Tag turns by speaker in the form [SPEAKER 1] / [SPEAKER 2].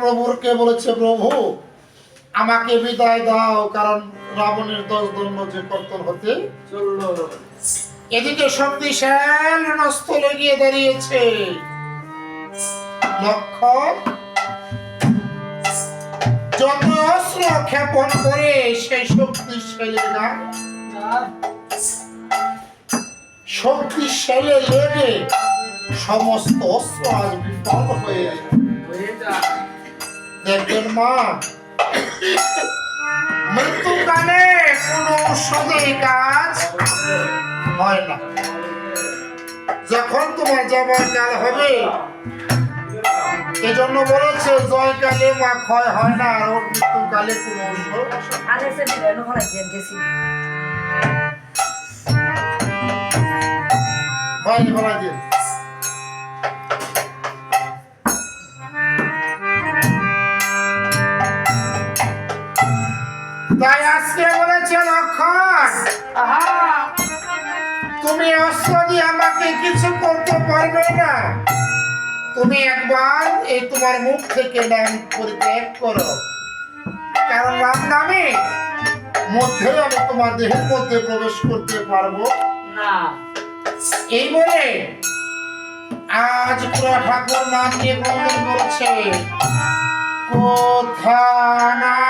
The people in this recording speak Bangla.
[SPEAKER 1] প্রভুরকে বলেছে, প্রভু, আমাকে বিদায় দাও, কারণ রাবণের দশ দণ্ড যে কর্তন হতে
[SPEAKER 2] চলল।
[SPEAKER 1] এদিকে শক্তিশাল নস্ত লেগিয়ে দাঁড়িয়েছে। লক্ষণ যত অস্ত্র ক্ষেপণ করে সেই শক্তিশালী গান শক্তিশালী লেগে সমস্ত অস্ত্র আজ বিফল হয়ে দেখবেন মা। মৃত্যুকালে কোনো ঔষধে কাজ হয় না। যখন তোমার যাবার কাল হবে এজন্য বলেছে জয়কালে মা ক্ষয় হয় না আর ওর মৃত্যুকালে কোনো
[SPEAKER 3] ফলাই দিয়ে
[SPEAKER 1] বলা দিয়ে তাই আজকে বলেছে লক্ষণ। তুমি অস্ত্র দিয়ে আমাকে কিছু করতে পারবে না। তুমি একবার এই তোমার মুখ থেকে নাম পরিত্যাগ করো। কারণ রাম নামে মধ্যে আমি তোমার দেহের মধ্যে প্রবেশ করতে পারব।
[SPEAKER 2] না।
[SPEAKER 1] এই বলে আজ পুরা ঠাকুর নাম নিয়ে বন্ধন করছে। কোথা না